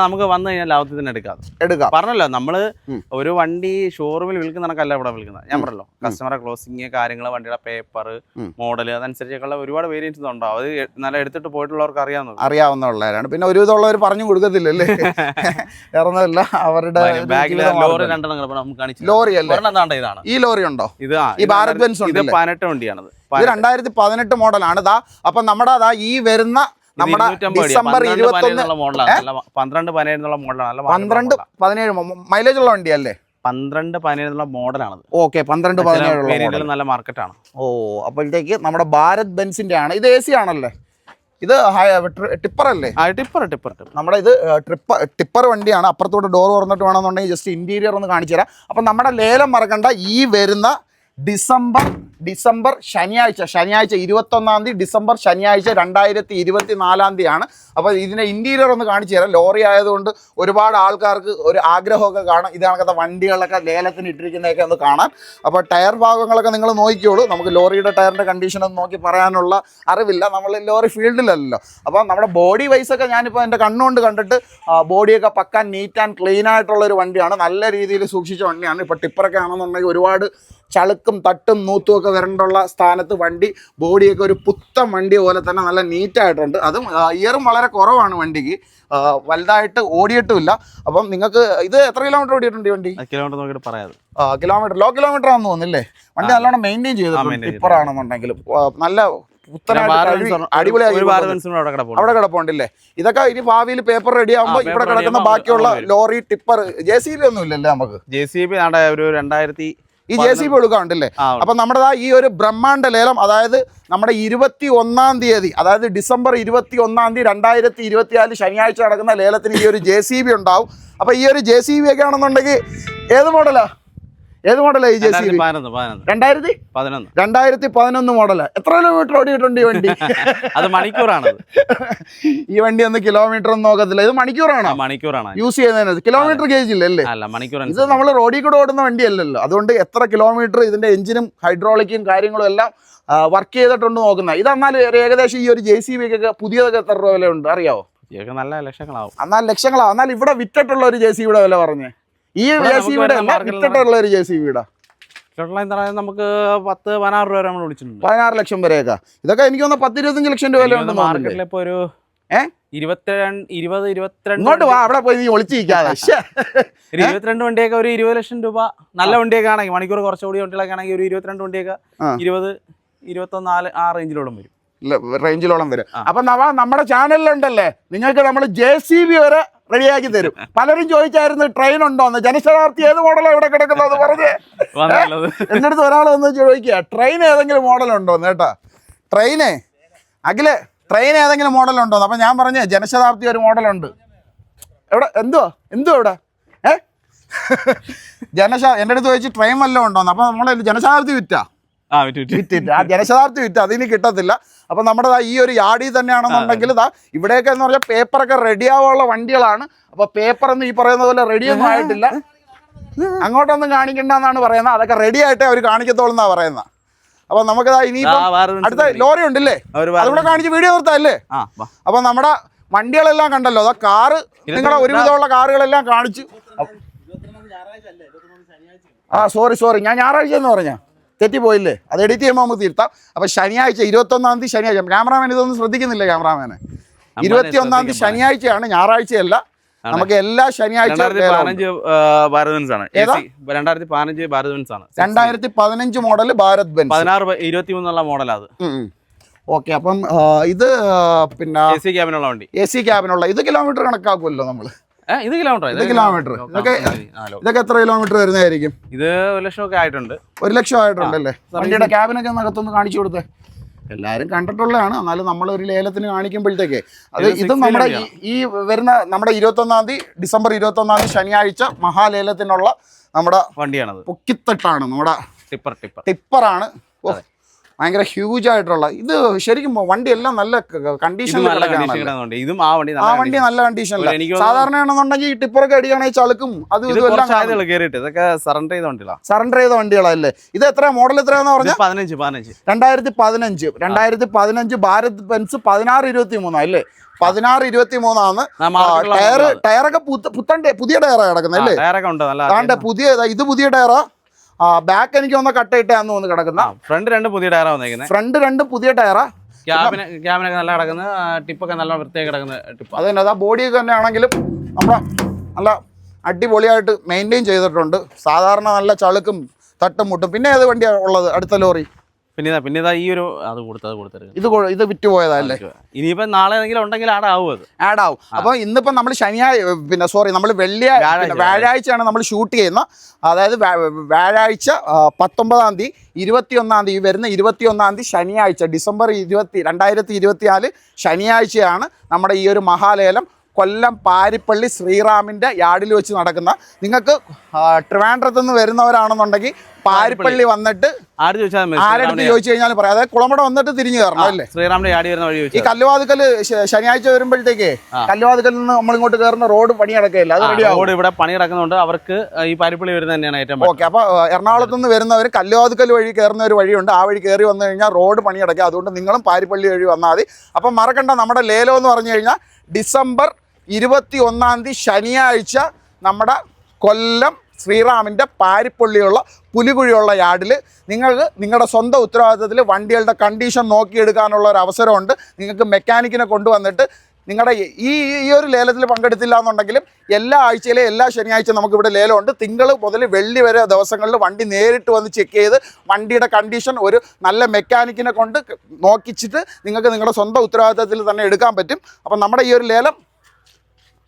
നമുക്ക് വന്നു കഴിഞ്ഞാൽ ലാഭത്തിൽ തന്നെ എടുക്കാം. എടുക്കാം. പറഞ്ഞല്ലോ നമ്മൾ ഒരു വണ്ടി ഷോറൂമിൽ വിൽക്കുന്ന കണക്കല്ല ഇവിടെ വിൽക്കുന്നത്. ഞാൻ പറഞ്ഞല്ലോ കസ്റ്റമറെ ക്ലോസിങ് കാര്യങ്ങൾ വണ്ടിയുടെ പേപ്പർ. മോഡൽ അതനുസരിച്ചൊക്കെയുള്ള ഒരുപാട് വേരിയൻസ് ഉണ്ടാവും അത് നല്ല എടുത്തിട്ട് പോയിട്ടുള്ളവർക്ക് അറിയാവുന്നത് അറിയാവുന്ന ഉള്ളവരാണ് പിന്നെ ഒരു വിധമുള്ളവർ പറഞ്ഞു കൊടുക്കത്തില്ലല്ലേ? വേറൊന്നുമില്ല അവരുടെ ലോറി അല്ലേ? ഈ ലോറി ഉണ്ടോ? ഇത് ഈ ഭാരത് ബെൻസ് ഉണ്ട്? പതിനെട്ട് വണ്ടിയാണത് ഇത് രണ്ടായിരത്തി പതിനെട്ട് മോഡലാണ്. ഇതാ അപ്പൊ നമ്മുടെ അതാ ഈ വരുന്ന നമ്മുടെ ഡിസംബർ ഇരുപത്തി ഒന്ന് മോഡലാണ്. നല്ല പന്ത്രണ്ട് പതിനേഴ് മോഡലാണ്. പന്ത്രണ്ട് പതിനേഴ് മൈലേജ് ഉള്ള വണ്ടി വണ്ടിയല്ലേ? പന്ത്രണ്ട് പതിനേഴ് മോഡലാണ് ഓക്കെ പന്ത്രണ്ട് പതിനേഴ് മോഡൽ നല്ല മാർക്കറ്റാണ് ഓ അപ്പോഴത്തേക്ക് നമ്മുടെ ഭാരത് ബെൻസിന്റെ ആണ് ഇത് എ സി ആണല്ലേ? ഇത് ടിപ്പർ അല്ലേ? ആ ടിപ്പർ ടിപ്പർ ടിപ്പർ നമ്മുടെ ഇത് ട്രിപ്പർ ടിപ്പർ വണ്ടിയാണ്. അപ്പുറത്തോട്ട് ഡോർ തുറന്നിട്ട് വേണമെന്നുണ്ടെങ്കിൽ ജസ്റ്റ് ഇന്റീരിയർ ഒന്ന് കാണിച്ചു തരാം അപ്പം നമ്മുടെ ലേലം മറക്കണ്ട ഈ വരുന്ന ഡിസംബർ ഡിസംബർ ശനിയാഴ്ച ശനിയാഴ്ച ഇരുപത്തൊന്നാം തീയതി ഡിസംബർ ശനിയാഴ്ച രണ്ടായിരത്തി ഇരുപത്തി നാലാം തീയതിയാണ്. അപ്പോൾ ഇതിന്റെ ഇന്റീരിയർ ഒന്ന് കാണിച്ചു തരാം. ലോറി ആയതുകൊണ്ട് ഒരുപാട് ആൾക്കാർക്ക് ഒരു ആഗ്രഹമൊക്കെ കാണാം. ഇതാണ് കണക്കത്തെ വണ്ടികളൊക്കെ ലേലത്തിന് ഇട്ടിരിക്കുന്നതൊക്കെ ഒന്ന് കാണാം. അപ്പോൾ ടയർ ഭാഗങ്ങളൊക്കെ നിങ്ങൾ നോക്കിക്കോളൂ. നമുക്ക് ലോറിയുടെ ടയറിന്റെ കണ്ടീഷൻ ഒന്ന് നോക്കി പറയാനുള്ള അറിവില്ല. നമ്മൾ ലോറി ഫീൽഡിലല്ലോ അപ്പോൾ നമ്മുടെ ബോഡി വൈസൊക്കെ ഞാനിപ്പോൾ എന്റെ കണ്ണുകൊണ്ട് കണ്ടിട്ട് ബോഡിയൊക്കെ പക്കാൻ നീറ്റ് ആൻഡ് ക്ലീൻ ആയിട്ടുള്ള ഒരു വണ്ടിയാണ്. നല്ല രീതിയിൽ സൂക്ഷിച്ച വണ്ടിയാണ്. ഇപ്പോൾ ടിപ്പറൊക്കെ ആണെന്നുണ്ടെങ്കിൽ ഒരുപാട് ചളുക്കും തട്ടും നൂത്തും ഒക്കെ വരണ്ടുള്ള സ്ഥാനത്ത് വണ്ടി ബോഡിയൊക്കെ ഒരു പുത്തൻ വണ്ടി പോലെ തന്നെ നല്ല നീറ്റായിട്ടുണ്ട്. അതും ഇയറും വളരെ കുറവാണ് വണ്ടിക്ക്. വലുതായിട്ട് ഓടിയിട്ടുമില്ല. അപ്പം നിങ്ങൾക്ക് ഇത് എത്ര കിലോമീറ്റർ ഓടിയിട്ടുണ്ട് വണ്ടി? കിലോമീറ്റർ നോക്കിയിട്ട് പറയാം കിലോമീറ്റർ ലോ കിലോമീറ്റർ ആണെന്ന് തോന്നുന്നില്ലേ? വണ്ടി നല്ലോണം മെയിന്റെയിൻ ചെയ്തിട്ടുണ്ട്. ടിപ്പറാണെന്നുണ്ടെങ്കിലും നല്ല അവിടെ കിടപ്പുണ്ട്. അവിടെ കിടപ്പുണ്ടല്ലേ? ഇതൊക്കെ ഇനി ഭാവിയിൽ പേപ്പർ റെഡി ആകുമ്പോൾ ആ, ഇവിടെ കിടക്കുന്ന ബാക്കിയുള്ള lorry tipper J C B ഒന്നും ഇല്ലല്ലേ നമുക്ക്? ജെ സി ബി ഒരു രണ്ടായിരത്തി ഈ ജെ സി ബി എടുക്കാണ്ടല്ലേ ആ അപ്പൊ നമ്മുടെ ഈ ഒരു ബ്രഹ്മാണ്ട ലേലം അതായത് നമ്മുടെ ഇരുപത്തി ഒന്നാം തീയതി അതായത് ഡിസംബർ ഇരുപത്തി ഒന്നാം തീയതി രണ്ടായിരത്തി ഇരുപത്തിനാല് ശനിയാഴ്ച നടക്കുന്ന ലേലത്തിന് ഈ ഒരു ജെ സി ബി ഉണ്ടാവും. അപ്പൊ ഈ ഒരു ജെ സി ബി ഒക്കെ ആണെന്നുണ്ടെങ്കിൽ ഏത് മോഡലാ? ഏത് മോഡലാ ഈ ജെ സി രണ്ടായിരത്തി പതിനൊന്ന് രണ്ടായിരത്തി? പതിനൊന്ന്. മോഡലാ. എത്ര കിലോമീറ്റർ ഓടിയിട്ടുണ്ട് ഈ വണ്ടി? അത് മണിക്കൂറാണ് ഈ വണ്ടി ഒന്ന് കിലോമീറ്റർ ഒന്നും നോക്കത്തില്ല. ഇത് മണിക്കൂറാണോ? മണിക്കൂറാണ്. യൂസ് ചെയ്യുന്നതിന് കിലോമീറ്റർ ഗേജ് ഇല്ലല്ലേ അല്ല? മണിക്കൂർ ഇത് നമ്മൾ റോഡിൽ കൂടെ ഓടുന്ന വണ്ടിയല്ലല്ലോ. അതുകൊണ്ട് എത്ര കിലോമീറ്റർ ഇതിന്റെ എഞ്ചിനും ഹൈഡ്രോളിക്കും കാര്യങ്ങളും എല്ലാം വർക്ക് ചെയ്തിട്ടുണ്ട് നോക്കുന്നത് ഇത് എന്നാൽ ഏകദേശം ഈ ഒരു ജെ സി ബി ഒക്കെ പുതിയതൊക്കെ എത്ര രൂപ വില ഉണ്ട് അറിയാവോ നല്ല ലക്ഷങ്ങളാവും. എന്നാൽ ലക്ഷങ്ങളാവും എന്നാൽ ഇവിടെ വിറ്റിട്ടുള്ള ഒരു ജെ സി ബിയുടെ വില പറഞ്ഞേ. ഈ ജെ സി ബിയുടെ വിറ്റിട്ടുള്ള ഒരു ജെ സി ബിയുടെ? നമുക്ക് പത്ത് പതിനാറ് രൂപ വരെ നമ്മൾ വിളിച്ചിട്ടുണ്ട്. പതിനാറ് ലക്ഷം വരെയൊക്കെ. ഇതൊക്കെ എനിക്ക് തോന്നുന്നു പത്ത് ഇരുപത്തഞ്ച് ലക്ഷം രൂപ വരെ മാർക്കറ്റിൽ ഇപ്പൊ ഒരു ഇരുപത് ഇരുപത്തിരണ്ട് ഇങ്ങോട്ട് വാ അവിടെ പോയി നീ ഒളിച്ചിരിക്കാതെ. ഇരുപത്തിരണ്ട് വണ്ടിയൊക്കെ ഒരു ഇരുപത് ലക്ഷം രൂപ. നല്ല വണ്ടിയൊക്കെ ആണെങ്കിൽ മണിക്കൂർ കുറച്ചുകൂടി വണ്ടികളൊക്കെ ആണെങ്കിൽ ഒരു ഇരുപത്തിരണ്ട് വണ്ടിയൊക്കെ. ഇരുപത് ഇരുപത്തൊന്നാൽ ആ റേഞ്ചിലോളം വരും. റേഞ്ചിലോളം വരും. അപ്പൊ നമ്മുടെ ചാനലിലുണ്ടല്ലേ? നിങ്ങൾക്ക് നമ്മൾ ജെ സി ബി വരെ റെഡിയാക്കി തരും. പലരും ചോദിച്ചായിരുന്നു ട്രെയിൻ ഉണ്ടോന്ന് ജനശതാബ്ദി ഏത് മോഡലാണ് ഇവിടെ കിടക്കുന്നത് പറഞ്ഞേ. എന്റെ അടുത്ത് ഒരാൾ വന്ന് ചോദിക്കുക ട്രെയിൻ ഏതെങ്കിലും മോഡൽ ഉണ്ടോന്ന് കേട്ടാ. ട്രെയിനേ? അഖിൽ ട്രെയിൻ ഏതെങ്കിലും മോഡൽ ഉണ്ടോന്ന് അപ്പൊ ഞാൻ പറഞ്ഞേ ജനശതാബ്ദി ഒരു മോഡലുണ്ട്. എവിടെ? എന്തോ എന്തുവാ ഇവിടെ? ഏ? ജനശ എന്റെ അടുത്ത് ചോദിച്ചു ട്രെയിൻ വല്ലതും ഉണ്ടോന്ന് അപ്പൊ നമ്മളെ ജനശതാബ്ദി വിറ്റാ. ആ വിറ്റു വിറ്റു. വിറ്റിട്ട്. ആ ജനശതാബ്ദി വിറ്റ്. അതിന് കിട്ടത്തില്ല. അപ്പൊ നമ്മുടെ ഈ ഒരു യാർഡിൽ തന്നെയാണെന്നുണ്ടെങ്കിൽ ഇതാ ഇവിടെയൊക്കെ എന്ന് പറഞ്ഞാൽ പേപ്പറൊക്കെ റെഡി ആവാനുള്ള വണ്ടികളാണ്. അപ്പൊ പേപ്പർ എന്ന് ഈ പറയുന്ന പോലെ റെഡി ഒന്നും ആയിട്ടില്ല. അങ്ങോട്ടൊന്നും കാണിക്കണ്ടെന്നാണ് പറയുന്നത്. അതൊക്കെ റെഡി ആയിട്ടേ അവർ കാണിക്കത്തോളൂ എന്നാ പറയുന്നത്. അപ്പൊ നമുക്ക് ഇനി അടുത്ത ലോറി ഉണ്ടല്ലേ? അതുകൂടെ കാണിച്ച് വീഡിയോ നിർത്താല്ലേ? അപ്പൊ നമ്മുടെ വണ്ടികളെല്ലാം കണ്ടല്ലോ. അതാ കാറ് നിങ്ങളുടെ ഒരുവിധമുള്ള കാറുകളെല്ലാം കാണിച്ചു. ആ സോറി സോറി ഞാൻ ഞായറാഴ്ച എന്ന് പറഞ്ഞാ? തെറ്റിപ്പോയില്ലേ? അത് എഡിറ്റ് ചെയ്യുമ്പോൾ നമുക്ക് തിരുത്താം. അപ്പോൾ ശനിയാഴ്ച ഇരുപത്തൊന്നാം തീയതി ശനിയാഴ്ച. ക്യാമറാമാൻ ഇതൊന്നും ശ്രദ്ധിക്കുന്നില്ല ക്യാമറാമാന് ഇരുപത്തി ഒന്നാം തീയതി ശനിയാഴ്ചയാണ് ഞായറാഴ്ചയല്ല. നമുക്ക് എല്ലാ ശനിയാഴ്ച രണ്ടായിരത്തി പതിനഞ്ച് ആണ്? രണ്ടായിരത്തി ആണ് രണ്ടായിരത്തി പതിനഞ്ച് മോഡൽ ഭാരത് ബെൻസ്. പതിനാറ് ഇരുപത്തി മൂന്നുള്ള മോഡൽ അത് ഓക്കെ അപ്പം ഇത് പിന്നെ എ സി ക്യാബിനുള്ള വണ്ടി. എ സി ക്യാബിനുള്ള ഇത് കിലോമീറ്റർ കണക്കാക്കുമല്ലോ നമ്മൾ ഇത് കിലോമീറ്റർ ഇത് കിലോമീറ്റർ ഇതൊക്കെ ഇതൊക്കെ എത്ര കിലോമീറ്റർ വരുന്നതായിരിക്കും? ഇത് ഒരു ലക്ഷമൊക്കെ ആയിട്ടുണ്ട്. ഒരു ലക്ഷം ആയിട്ടുണ്ട് അല്ലേ വണ്ടിയുടെ ക്യാബിനൊക്കെ നകത്തൊന്ന് കാണിച്ചു കൊടുത്തേ. എല്ലാവരും കണ്ടിട്ടുള്ളതാണ്. എന്നാലും നമ്മൾ ഒരു ലേലത്തിന് കാണിക്കുമ്പോഴത്തേക്ക്. അത് ഇത് നമ്മുടെ ഈ വരുന്ന നമ്മുടെ ഇരുപത്തൊന്നാം തീയതി ഡിസംബർ ഇരുപത്തൊന്നാം തീയതി ശനിയാഴ്ച മഹാലേലത്തിനുള്ള നമ്മുടെ വണ്ടിയാണത്. പൊക്കിത്തട്ടാണ്. നമ്മുടെ ടിപ്പർ ടിപ്പർ. ടിപ്പറാണ്. ഭയങ്കര ഹ്യൂജ് ആയിട്ടുള്ള ഇത് ശരിക്കും വണ്ടി എല്ലാം നല്ല കണ്ടീഷനിലാണ് കണ്ടീഷനിൽ ഇതും ആ വണ്ടി ആ നല്ല വണ്ടി നല്ല കണ്ടീഷനില്ല സാധാരണയാണെന്നുണ്ടെങ്കിൽ സാധാരണ ആണെന്നുണ്ടെങ്കിൽ ഈ ടിപ്പറൊക്കെ അടിയാണെങ്കിൽ ചളുക്കും. അത് ഇതൊക്കെ സറണ്ടർ ചെയ്ത വണ്ടികളാ. സറണ്ടർ ചെയ്ത വണ്ടികളല്ലേ? ഇത് എത്ര മോഡൽ എത്രയാന്ന് പറഞ്ഞു? പറഞ്ഞാൽ പതിനഞ്ച് പതിനഞ്ച്. രണ്ടായിരത്തി പതിനഞ്ച് രണ്ടായിരത്തി പതിനഞ്ച് ഭാരത് ബെൻസ് പതിനാറ് ഇരുപത്തി മൂന്നല്ലേ പതിനാറ് ഇരുപത്തി മൂന്നാണ് ടയർ. ടയറൊക്കെ പുത്ത- പുത്തൻ പുതിയ ടയറാണ് കിടക്കുന്നത് അല്ലേ? ടയറൊക്കെ ഉണ്ട്. പുതിയ ഇത് പുതിയ ടയറാ. ബാക്ക് എനിക്ക് ഒന്ന് കട്ടയിട്ടാന്ന് തോന്നുന്നു കിടക്കുന്ന. ഫ്രണ്ട് രണ്ട് പുതിയ ടയറാ വന്നേക്കുന്നത് ഫ്രണ്ട് രണ്ട് പുതിയ ടയറാ ക്യാബിന് ക്യാബിനൊക്കെ നല്ല കിടക്കുന്ന. ടിപ്പൊക്കെ നല്ല വൃത്തിയായി കിടക്കുന്ന ടിപ്പ് അത് തന്നെ അതാ ബോഡിയൊക്കെ തന്നെ ആണെങ്കിലും നമ്മളെ നല്ല അടിപൊളിയായിട്ട് മെയിന്റെയിൻ ചെയ്തിട്ടുണ്ട്. സാധാരണ നല്ല ചളുക്കും തട്ടും മുട്ടും. പിന്നെ ഏത് വണ്ടിയാണ് ഉള്ളത്? അടുത്ത ലോറി. പിന്നെ ഇതാ പിന്നെ ഇതാ ഈ ഒരു അത് കൊടുത്തത് കൊടുത്തത് ഇത് കൊ- ഇത് വിറ്റ് പോയതല്ലേ ഇനിയിപ്പോ നാളെ ഏതെങ്കിലും ഉണ്ടെങ്കിൽ ആഡ് ആവും അത്. ആഡ് ആവും. അപ്പോൾ ഇന്നിപ്പോ നമ്മൾ ശനിയാഴ്ച പിന്നെ സോറി നമ്മൾ വെള്ളിയാഴ്ച വ്യാഴാഴ്ച, പിന്നെ വ്യാഴാഴ്ചയാണ് നമ്മൾ ഷൂട്ട് ചെയ്യുന്നത്. അതായത് വ്യാ- വ്യാഴാഴ്ച ആ, പത്തൊമ്പതാം തീയതി ഇരുപത്തിയൊന്നാം തീയതി ഈ വരുന്ന ഇരുപത്തിയൊന്നാം തീയതി ശനിയാഴ്ച ഡിസംബർ ഇരുപത്തി രണ്ടായിരത്തി ഇരുപത്തിനാല് ശനിയാഴ്ചയാണ് നമ്മുടെ ഈ ഒരു മഹാലേലം കൊല്ലം പാരിപ്പള്ളി ശ്രീറാമിന്റെ യാർഡിൽ വെച്ച് നടക്കുന്ന നിങ്ങൾക്ക് ട്രിവാൻഡ്രത്ത് നിന്ന് വരുന്നവരാണെന്നുണ്ടെങ്കിൽ പാരിപ്പള്ളി വന്നിട്ട് ആരെടുത്ത് ചോദിച്ചു കഴിഞ്ഞാൽ പറയാം. അതായത് കുളമ്പട വന്നിട്ട് തിരിഞ്ഞു കയറണം അല്ലേ? ശ്രീറാമിന്റെ യാഡി വരുന്ന വഴി ഈ കല്ലുവാതുക്കൽ ശനിയാഴ്ച വരുമ്പോഴത്തേക്ക്. കല്ലുവാതുക്കൽ നിന്ന് നമ്മൾ ഇങ്ങോട്ട് കയറുന്ന റോഡ് പണി നടക്കുകയില്ല? അത് റോഡ് ഇവിടെ പണി കിടക്കുന്നുണ്ട് അവർക്ക് ഈ പാരിപ്പള്ളി വരുന്നത് തന്നെയാണ് ഏറ്റവും. ഓക്കെ അപ്പൊ എറണാകുളത്ത് നിന്ന് വരുന്നവർ കല്ലുവാതുക്കൽ വഴി കയറുന്ന ഒരു വഴിയുണ്ട്. ആ വഴി കയറി വന്നു കഴിഞ്ഞാൽ റോഡ് പണി കിടക്കുക അതുകൊണ്ട് നിങ്ങളും പാരിപ്പള്ളി വഴി വന്നാൽ മതി. അപ്പം മറക്കണ്ട നമ്മുടെ ലേലം എന്ന് പറഞ്ഞു കഴിഞ്ഞാൽ ഡിസംബർ ഇരുപത്തി ഒന്നാം തീയതി ശനിയാഴ്ച നമ്മുടെ കൊല്ലം ശ്രീറാമിന്റെ പാരിപ്പള്ളിയുള്ള പുലികുഴിയുള്ള യാർഡിൽ നിങ്ങൾക്ക് നിങ്ങളുടെ സ്വന്തം ഉത്തരവാദിത്തത്തിൽ വണ്ടികളുടെ കണ്ടീഷൻ നോക്കിയെടുക്കാനുള്ള ഒരു അവസരമുണ്ട്. നിങ്ങൾക്ക് മെക്കാനിക്കിനെ കൊണ്ടുവന്നിട്ട് നിങ്ങളുടെ ഈ ഈ ഒരു ലേലത്തിൽ പങ്കെടുത്തില്ല എന്നുണ്ടെങ്കിലും എല്ലാ ആഴ്ചയിലെ എല്ലാ ശനിയാഴ്ച നമുക്കിവിടെ ലേലമുണ്ട്. തിങ്കൾ മുതൽ വെള്ളി വരെ ദിവസങ്ങളിൽ വണ്ടി നേരിട്ട് വന്ന് ചെക്ക് ചെയ്ത് വണ്ടിയുടെ കണ്ടീഷൻ ഒരു നല്ല മെക്കാനിക്കിനെ കൊണ്ട് നോക്കിച്ചിട്ട് നിങ്ങൾക്ക് നിങ്ങളുടെ സ്വന്തം ഉത്തരവാദിത്തത്തിൽ തന്നെ എടുക്കാൻ പറ്റും. അപ്പം നമ്മുടെ ഈ ഒരു ലേലം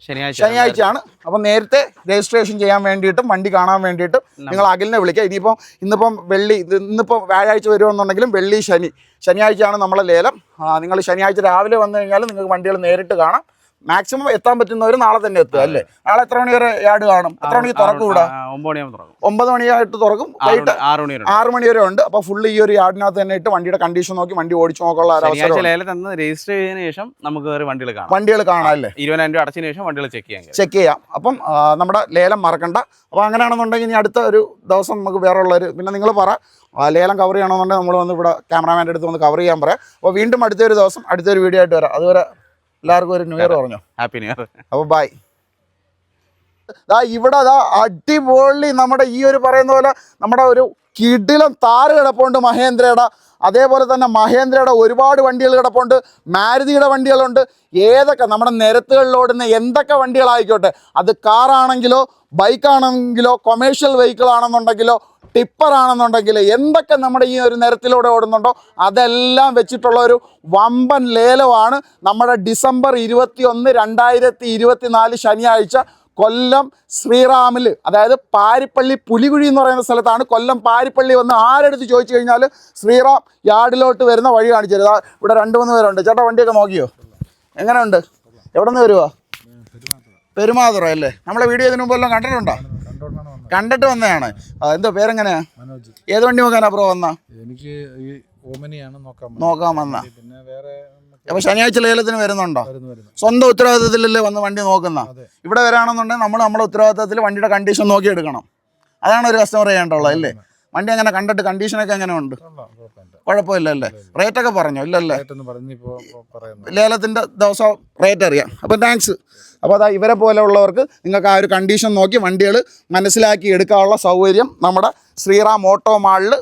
ശനിയാഴ്ചയാണ്. അപ്പം നേരത്തെ രജിസ്ട്രേഷൻ ചെയ്യാൻ വേണ്ടിയിട്ടും വണ്ടി കാണാൻ വേണ്ടിയിട്ടും നിങ്ങൾ അഖിലിനെ വിളിക്കുക. ഇനിയിപ്പം ഇന്നിപ്പം വെള്ളി ഇന്നിപ്പോൾ ഇന്നിപ്പം വ്യാഴാഴ്ച വരുമെന്നുണ്ടെങ്കിലും വെള്ളി ശനി. ശനിയാഴ്ചയാണ് നമ്മളെ ലേലം. നിങ്ങൾ ശനിയാഴ്ച രാവിലെ വന്നു കഴിഞ്ഞാൽ നിങ്ങൾക്ക് വണ്ടികൾ നേരിട്ട് കാണാം. മാക്സിമം എത്താൻ പറ്റുന്നവർ നാളെ തന്നെ എത്തുക അല്ലേ? നാളെ എത്ര മണി വരെ യാർഡ് കാണും? എത്ര മണിക്ക് തുറക്കും ഇവിടെ ആ, ഒമ്പത് മണിയായിട്ട് തുറക്കും. വൈകിട്ട് ആറ് മണി വരെ ഉണ്ട്. അപ്പൊ ഫുള്ള് ഈ ഒരു യാർഡിനകത്ത് തന്നെ ഇട്ട് വണ്ടിയുടെ കണ്ടീഷൻ നോക്കി വണ്ടി ഓടിച്ചു നോക്കാനുള്ള അവസരം രജിസ്റ്റർ ചെയ്തതിനു ശേഷം നമുക്ക് വണ്ടികൾ കാണാം. വണ്ടികൾ കാണാം അല്ലേ? ഇരുപതിനായിരം രൂപ അടച്ചതിന് ശേഷം വണ്ടികൾ ചെക്ക് ചെയ്യാം. ചെക്ക് ചെയ്യാം. അപ്പം നമ്മുടെ ലേലം മറക്കണ്ട. അപ്പൊ അങ്ങനെയാണെന്നുണ്ടെങ്കിൽ ഇനി അടുത്ത ഒരു ദിവസം നമുക്ക് വേറെ ഉള്ളൊരു പിന്നെ നിങ്ങൾ പറ. ലേലം കവർ ചെയ്യണമെന്നുണ്ടെങ്കിൽ നമ്മൾ വന്ന് ഇവിടെ ക്യാമറാമാന്റെ അടുത്ത് വന്ന് കവർ ചെയ്യാൻ പറയാം. അപ്പോൾ വീണ്ടും അടുത്തൊരു ദിവസം അടുത്തൊരു വീഡിയോ ആയിട്ട് വരാം. അതുവരെ എല്ലാവർക്കും ഒരു ന്യൂ ഇയർ പറഞ്ഞോ? ഹാപ്പി ന്യൂ ഇയർ അപ്പോൾ ബൈ ദാ ഇവിടെ ദാ അടിപൊളി നമ്മുടെ ഈ ഒരു പറയുന്ന പോലെ നമ്മുടെ ഒരു കിടിലം താറ് കിടപ്പുണ്ട് മഹേന്ദ്രയുടെ. അതേപോലെ തന്നെ മഹേന്ദ്രയുടെ ഒരുപാട് വണ്ടികൾ കിടപ്പുണ്ട്. മാരുതിയുടെ വണ്ടികളുണ്ട്. ഏതൊക്കെ നമ്മുടെ നിരത്തുകളിൽ ഓടുന്ന എന്തൊക്കെ വണ്ടികളായിക്കോട്ടെ. അത് കാറാണെങ്കിലോ ബൈക്കാണെങ്കിലോ കൊമേഴ്ഷ്യൽ വെഹിക്കിൾ ആണെന്നുണ്ടെങ്കിലോ ടിപ്പർ ആണെന്നുണ്ടെങ്കിൽ എന്തൊക്കെ നമ്മുടെ ഈ ഒരു നിരത്തിലൂടെ ഓടുന്നുണ്ടോ അതെല്ലാം വെച്ചിട്ടുള്ള ഒരു വമ്പൻ ലേലമാണ് നമ്മുടെ ഡിസംബർ ഇരുപത്തി ഒന്ന് രണ്ടായിരത്തി ഇരുപത്തി നാല് ശനിയാഴ്ച കൊല്ലം ശ്രീറാമിൽ അതായത് പാരിപ്പള്ളി പുലികുഴി എന്ന് പറയുന്ന സ്ഥലത്താണ് കൊല്ലം പാരിപ്പള്ളി വന്ന് ആരെടുത്ത് ചോദിച്ചു കഴിഞ്ഞാൽ ശ്രീറാം യാർഡിലോട്ട് വരുന്ന വഴി കാണിച്ചു. ഇവിടെ രണ്ട് മൂന്ന് പേരുണ്ട്. ചേട്ടാ വണ്ടിയൊക്കെ നോക്കിയോ? എങ്ങനെയുണ്ട്? എവിടെ നിന്ന് വരുവാ? പെരുമാതുറ അല്ലേ? നമ്മളെ വീഡിയോ ഇതിനു മുമ്പ് എല്ലാം കണ്ടിട്ടുണ്ടോ? കണ്ടിട്ട് വന്നതാണ്. എന്തോ പേരെങ്ങനെയാ? ഏത് വണ്ടി നോക്കാനാ ബ്രോ വന്ന? എനിക്ക് നോക്കാൻ വന്ന. അപ്പൊ ശനിയാഴ്ച ലേലത്തിന് വരുന്നുണ്ടോ? വരുന്നു വരുന്നു. സ്വന്തം ഉത്തരവാദിത്തത്തിലല്ലേ വന്ന് വണ്ടി നോക്കുന്ന? ഇവിടെ വരാണെന്നുണ്ടെങ്കിൽ നമ്മൾ നമ്മുടെ ഉത്തരവാദിത്തത്തിൽ വണ്ടിയുടെ കണ്ടീഷൻ നോക്കി എടുക്കണം. അതാണ് ഒരു കസ്റ്റമർ ചെയ്യേണ്ടുള്ളത് അല്ലേ? വണ്ടി അങ്ങനെ കണ്ടിട്ട് കണ്ടീഷനൊക്കെ എങ്ങനെ ഉണ്ട് കുഴപ്പമില്ല അല്ലേ റേറ്റ് ഒക്കെ പറഞ്ഞോ? ഇല്ലല്ലേ? ലേലത്തിന്റെ ദിവസം റേറ്റ് അറിയാം അപ്പം താങ്ക്സ് അപ്പോൾ അതാ ഇവരെ പോലെയുള്ളവർക്ക് നിങ്ങൾക്ക് ആ ഒരു കണ്ടീഷൻ നോക്കി വണ്ടികൾ മനസ്സിലാക്കി എടുക്കാനുള്ള സൗകര്യം നമ്മുടെ ശ്രീറാം ഓട്ടോ മാളിൽ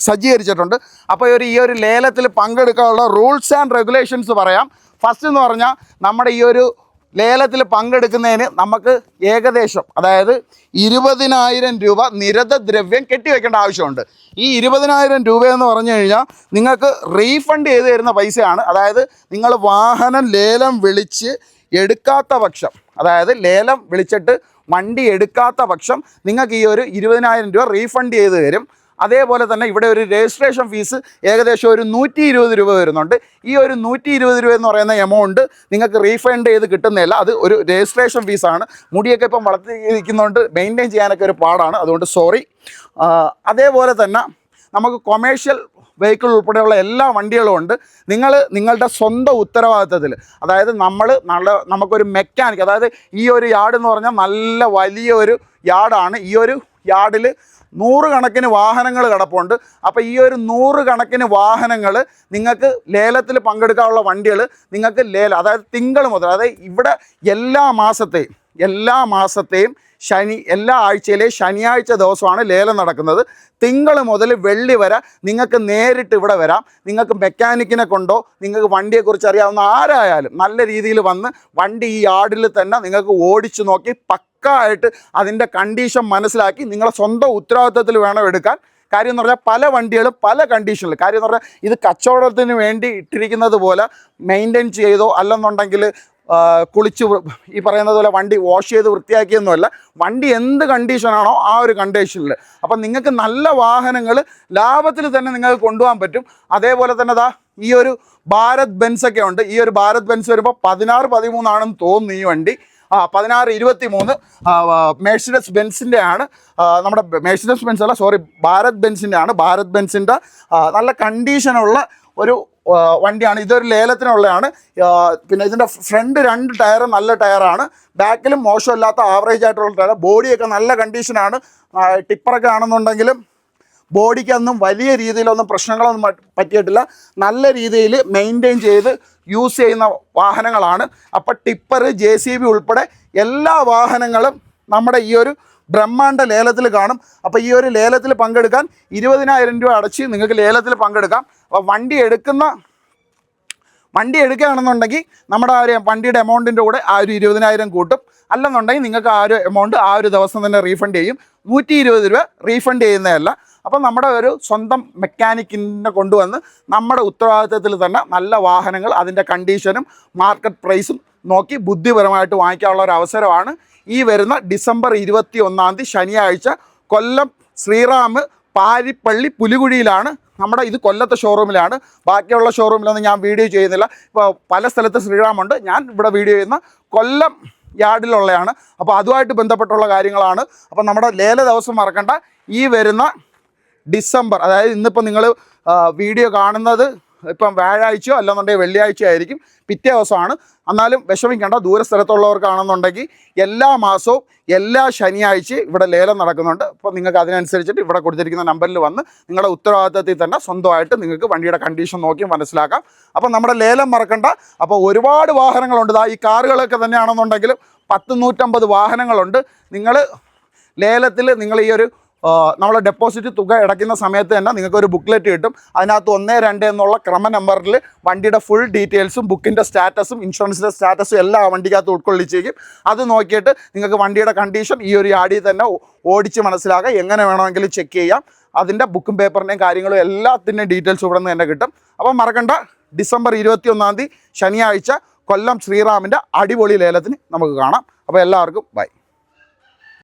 സജ്ജീകരിച്ചിട്ടുണ്ട്. അപ്പോൾ ഒരു ഈ ഒരു ലേലത്തിൽ പങ്കെടുക്കാനുള്ള റൂൾസ് ആൻഡ് റെഗുലേഷൻസ് പറയാം. ഫസ്റ്റ് എന്ന് പറഞ്ഞാൽ നമ്മുടെ ഈ ഒരു ലേലത്തിൽ പങ്കെടുക്കുന്നതിന് നമുക്ക് ഏകദേശം അതായത് ഇരുപതിനായിരം രൂപ നിരത ദ്രവ്യം കെട്ടിവെക്കേണ്ട ആവശ്യമുണ്ട്. ഈ ഇരുപതിനായിരം രൂപയെന്ന് പറഞ്ഞു കഴിഞ്ഞാൽ നിങ്ങൾക്ക് റീഫണ്ട് ചെയ്ത് തരുന്ന പൈസയാണ്. അതായത് നിങ്ങൾ വാഹനം ലേലം വിളിച്ച് എടുക്കാത്ത പക്ഷം അതായത് ലേലം വിളിച്ചിട്ട് വണ്ടി എടുക്കാത്ത പക്ഷം നിങ്ങൾക്ക് ഈ ഒരു ഇരുപതിനായിരം രൂപ റീഫണ്ട് ചെയ്ത് തരും. അതേപോലെ തന്നെ ഇവിടെ ഒരു രജിസ്ട്രേഷൻ ഫീസ് ഏകദേശം ഒരു നൂറ്റി ഇരുപത് രൂപ വരുന്നുണ്ട്. ഈ ഒരു നൂറ്റി ഇരുപത് രൂപ എന്ന് പറയുന്ന എമൗണ്ട് നിങ്ങൾക്ക് റീഫണ്ട് ചെയ്ത് കിട്ടുന്നില്ല അത് ഒരു രജിസ്ട്രേഷൻ ഫീസാണ്. മുടിയൊക്കെ ഇപ്പം വളർത്തിയിരിക്കുന്നതുകൊണ്ട് മെയിന്റെയിൻ ചെയ്യാനൊക്കെ ഒരു പാടാണ്. അതുകൊണ്ട് സോറി അതേപോലെ തന്നെ നമുക്ക് കൊമേഴ്ഷ്യൽ വെഹിക്കിൾ ഉൾപ്പെടെയുള്ള എല്ലാ വണ്ടികളും ഉണ്ട്. നിങ്ങൾ നിങ്ങളുടെ സ്വന്തം ഉത്തരവാദിത്തത്തിൽ അതായത് നമ്മൾ നല്ല നമുക്കൊരു മെക്കാനിക് അതായത് ഈ ഒരു യാർഡ് എന്ന് പറഞ്ഞാൽ നല്ല വലിയ ഒരു യാർഡാണ് ഈ ഒരു യാർഡിൽ നൂറുകണക്കിന് വാഹനങ്ങൾ കിടപ്പുണ്ട്. അപ്പോൾ ഈ ഒരു നൂറുകണക്കിന് വാഹനങ്ങൾ നിങ്ങൾക്ക് ലേലത്തിൽ പങ്കെടുക്കാനുള്ള വണ്ടികൾ നിങ്ങൾക്ക് ലേലം അതായത് തിങ്കൾ മുതൽ അതായത് ഇവിടെ എല്ലാ മാസത്തെയും എല്ലാ മാസത്തെയും ശനി എല്ലാ ആഴ്ചയിലെ ശനിയാഴ്ച ദിവസമാണ് ലേലം നടക്കുന്നത്. തിങ്കൾ മുതൽ വെള്ളി വരെ നിങ്ങൾക്ക് നേരിട്ട് ഇവിടെ വരാം. നിങ്ങൾക്ക് മെക്കാനിക്കിനെ കൊണ്ടോ നിങ്ങൾക്ക് വണ്ടിയെക്കുറിച്ച് അറിയാവുന്ന ആരായാലും നല്ല രീതിയിൽ വന്ന് വണ്ടി ഈ യാർഡിൽ തന്നെ നിങ്ങൾക്ക് ഓടിച്ചു നോക്കി പക്കായിട്ട് അതിന്റെ കണ്ടീഷൻ മനസ്സിലാക്കി നിങ്ങളെ സ്വന്തം ഉത്തരവാദിത്തത്തിൽ വേണം എടുക്കാൻ. കാര്യം എന്ന് പറഞ്ഞാൽ പല വണ്ടികളും പല കണ്ടീഷനിൽ കാര്യം എന്ന് പറഞ്ഞാൽ ഇത് കച്ചവടത്തിന് വേണ്ടി ഇട്ടിരിക്കുന്നത് പോലെ മെയിന്റെയിൻ ചെയ്തോ അല്ലെന്നുണ്ടെങ്കിൽ കുളിച്ച് ഈ പറയുന്നത് പോലെ വണ്ടി വാഷ് ചെയ്ത് വൃത്തിയാക്കിയൊന്നുമല്ല വണ്ടി എന്ത് കണ്ടീഷനാണോ ആ ഒരു കണ്ടീഷനിൽ അപ്പം നിങ്ങൾക്ക് നല്ല വാഹനങ്ങൾ ലാഭത്തിൽ തന്നെ നിങ്ങൾക്ക് കൊണ്ടുപോകാൻ പറ്റും. അതേപോലെ തന്നെ ദാ ഈ ഒരു ഭാരത് ബെൻസ് ഒക്കെ ഉണ്ട്. ഈ ഒരു ഭാരത് ബെൻസ് വരുമ്പോൾ പതിനാറ് പതിമൂന്നാണെന്ന് തോന്നുന്നു ഈ വണ്ടി. ആ പതിനാറ് ഇരുപത്തി മൂന്ന് മേഴ്സിഡസ് ബെൻസിന്റെ ആണ്. നമ്മുടെ മേഴ്സിഡസ് ബെൻസ് അല്ല സോറി ഭാരത് ബെൻസിന്റെ ആണ്. ഭാരത് ബെൻസിന്റെ നല്ല കണ്ടീഷനുള്ള ഒരു വണ്ടിയാണ്. ഇതൊരു ലേലത്തിനുള്ളതാണ്. പിന്നെ ഇതിന്റെ ഫ്രണ്ട് രണ്ട് ടയർ നല്ല ടയറാണ്. ബാക്കിലും മോശമില്ലാത്ത ആവറേജ് ആയിട്ടുള്ള ടയർ ബോഡിയൊക്കെ നല്ല കണ്ടീഷനാണ് ടിപ്പറൊക്കെ ആണെന്നുണ്ടെങ്കിലും ബോഡിക്കൊന്നും വലിയ രീതിയിലൊന്നും പ്രശ്നങ്ങളൊന്നും പറ്റിയിട്ടില്ല. നല്ല രീതിയിൽ മെയിന്റെയിൻ ചെയ്ത് യൂസ് ചെയ്യുന്ന വാഹനങ്ങളാണ്. അപ്പോൾ ടിപ്പർ ജെ സി ബി ഉൾപ്പെടെ എല്ലാ വാഹനങ്ങളും നമ്മുടെ ഈ ഒരു ബ്രഹ്മാണ്ട ലേലത്തിൽ കാണും. അപ്പോൾ ഈ ഒരു ലേലത്തിൽ പങ്കെടുക്കാൻ ഇരുപതിനായിരം രൂപ അടച്ച് നിങ്ങൾക്ക് ലേലത്തിൽ പങ്കെടുക്കാം. വണ്ടി എടുക്കുന്ന വണ്ടി എടുക്കുകയാണെന്നുണ്ടെങ്കിൽ നമ്മുടെ ആ ഒരു വണ്ടിയുടെ എമൗണ്ടിന്റെ കൂടെ ആ ഒരു ഇരുപതിനായിരം കൂട്ടും. അല്ലെന്നുണ്ടെങ്കിൽ നിങ്ങൾക്ക് ആ ഒരു എമൗണ്ട് ആ ഒരു ദിവസം തന്നെ റീഫണ്ട് ചെയ്യും. നൂറ്റി ഇരുപത് രൂപ റീഫണ്ട് ചെയ്യുന്നതല്ല. അപ്പം നമ്മുടെ ഒരു സ്വന്തം മെക്കാനിക്കിനെ കൊണ്ടുവന്ന് നമ്മുടെ ഉത്തരവാദിത്തത്തിൽ തന്നെ നല്ല വാഹനങ്ങൾ അതിന്റെ കണ്ടീഷനും മാർക്കറ്റ് പ്രൈസും നോക്കി ബുദ്ധിപരമായിട്ട് വാങ്ങിക്കാനുള്ള ഒരു അവസരമാണ്. ഈ വരുന്ന ഡിസംബർ ഇരുപത്തി ഒന്നാം തീയതി ശനിയാഴ്ച കൊല്ലം ശ്രീറാം പാരിപ്പള്ളി പുലികുഴിയിലാണ് നമ്മുടെ ഇത് കൊല്ലത്തെ ഷോറൂമിലാണ് ബാക്കിയുള്ള ഷോറൂമിലൊന്നും ഞാൻ വീഡിയോ ചെയ്യുന്നില്ല. ഇപ്പോൾ പല സ്ഥലത്ത് ശ്രീറാമുണ്ട്. ഞാൻ ഇവിടെ വീഡിയോ ചെയ്യുന്ന കൊല്ലം യാർഡിലുള്ളതാണ് അപ്പോൾ അതുമായിട്ട് ബന്ധപ്പെട്ടുള്ള കാര്യങ്ങളാണ്. അപ്പോൾ നമ്മുടെ ലേല ദിവസം മറക്കണ്ട. ഈ വരുന്ന ഡിസംബർ അതായത് ഇന്നിപ്പോൾ നിങ്ങൾ വീഡിയോ കാണുന്നത് ഇപ്പം വ്യാഴാഴ്ചയോ അല്ലെന്നുണ്ടെങ്കിൽ വെള്ളിയാഴ്ചയോ ആയിരിക്കും. പിറ്റേ ദിവസമാണ്. എന്നാലും വിഷമിക്കേണ്ട ദൂര സ്ഥലത്തുള്ളവർക്കാണെന്നുണ്ടെങ്കിൽ എല്ലാ മാസവും എല്ലാ ശനിയാഴ്ചയും ഇവിടെ ലേലം നടക്കുന്നുണ്ട്. അപ്പോൾ നിങ്ങൾക്ക് അതിനനുസരിച്ചിട്ട് ഇവിടെ കൊടുത്തിരിക്കുന്ന നമ്പറിൽ വന്ന് നിങ്ങളുടെ ഉത്തരവാദിത്തത്തിൽ തന്നെ സ്വന്തമായിട്ട് നിങ്ങൾക്ക് വണ്ടിയുടെ കണ്ടീഷൻ നോക്കി മനസ്സിലാക്കാം. അപ്പോൾ നമ്മുടെ ലേലം മറക്കണ്ട. അപ്പോൾ ഒരുപാട് വാഹനങ്ങളുണ്ട്. ഈ കാറുകളൊക്കെ തന്നെയാണെന്നുണ്ടെങ്കിലും പത്ത് നൂറ്റമ്പത് വാഹനങ്ങളുണ്ട്. നിങ്ങൾ ലേലത്തിൽ നിങ്ങൾ ഈ ഒരു നമ്മൾ ഡെപ്പോസിറ്റ് തുക അടയ്ക്കുന്ന സമയത്ത് തന്നെ നിങ്ങൾക്ക് ഒരു ബുക്ക്ലെറ്റ് കിട്ടും. അതിനകത്ത് ഒന്ന് രണ്ട് എന്നുള്ള ക്രമ നമ്പറിൽ വണ്ടിയുടെ ഫുൾ ഡീറ്റെയിൽസും ബുക്കിന്റെ സ്റ്റാറ്റസും ഇൻഷുറൻസിന്റെ സ്റ്റാറ്റസും എല്ലാം വണ്ടിക്കകത്ത് ഉൾക്കൊള്ളിച്ചേക്കും അത് നോക്കിയിട്ട് നിങ്ങൾക്ക് വണ്ടിയുടെ കണ്ടീഷൻ ഈ ഒരു ആടിയിൽ തന്നെ ഓടിച്ച് മനസ്സിലാക്കാം. എങ്ങനെ വേണമെങ്കിലും ചെക്ക് ചെയ്യാം. അതിന്റെ ബുക്കും പേപ്പറിന്റെയും കാര്യങ്ങളും എല്ലാത്തിന്റെയും ഡീറ്റെയിൽസ് ഇവിടെ നിന്ന് തന്നെ കിട്ടും. അപ്പം മറക്കണ്ട ഡിസംബർ ഇരുപത്തി ഒന്നാം തീയതി ശനിയാഴ്ച കൊല്ലം ശ്രീറാമിന്റെ അടിപൊളി ലേലത്തിന് നമുക്ക് കാണാം. അപ്പോൾ എല്ലാവർക്കും ബൈ